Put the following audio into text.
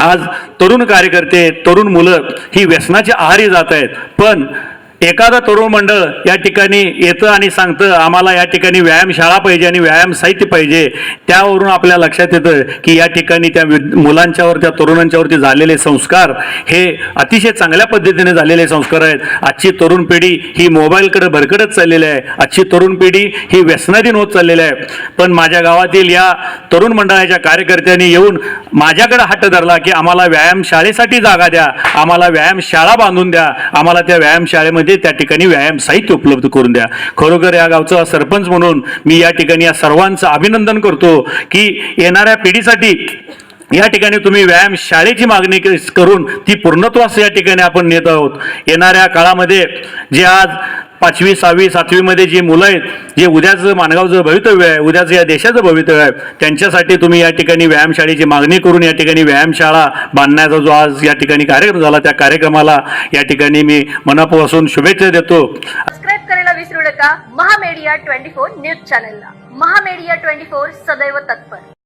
आज तरुण कार्यकर्ते तरुण मुलं ही व्यसनाच्या आहारी जात आहेत. पण एखादं तरुण मंडळ या ठिकाणी येतं आणि सांगतं आम्हाला या ठिकाणी व्यायामशाळा पाहिजे आणि व्यायाम साहित्य पाहिजे. त्यावरून आपल्या लक्षात येतं की या ठिकाणी त्या विद- मुलांच्यावर त्या तरुणांच्यावरती झालेले संस्कार हे अतिशय चांगल्या पद्धतीने झालेले संस्कार आहेत. आजची तरुण पिढी ही मोबाईलकडे भरकडत चाललेली आहे. आजची तरुण पिढी ही व्यसनाधीन होत चाललेली आहे. पण माझ्या गावातील या तरुण मंडळाच्या कार्यकर्त्यांनी येऊन माझ्याकडे हट्ट धरला की आम्हाला व्यायामशाळेसाठी जागा द्या. आम्हाला व्यायामशाळा बांधून द्या. आम्हाला त्या व्यायामशाळेमध्ये त्या ठिकाणी व्यायाम साहित्य उपलब्ध करून द्या. खरोखर या गावचा सरपंच म्हणून मी या ठिकाणी या सर्वांचं अभिनंदन करतो की येणाऱ्या पिढीसाठी या ठिकाणी तुम्ही व्यायाम शाळेची मागणी करून ती पूर्णत्वास या ठिकाणी आपण नेत आहोत. येणाऱ्या काळामध्ये जे आज पाचवी सहावी सातवीमध्ये जी मुलं आहेत जे उद्याचं माणगावचं भवितव्य आहे उद्याचं या देशाचं भवितव्य आहे त्यांच्यासाठी तुम्ही या ठिकाणी व्यायामशाळेची मागणी करून या ठिकाणी व्यायामशाळा बांधण्याचा जो आज या ठिकाणी कार्यक्रम झाला त्या कार्यक्रमाला या ठिकाणी मी मनापासून शुभेच्छा देतो. सबस्क्राईब करायला विसरू नका. महामेडिया ट्वेंटी फोर न्यूज चॅनलला. महामेडिया ट्वेंटी फोर सदैव तत्पर.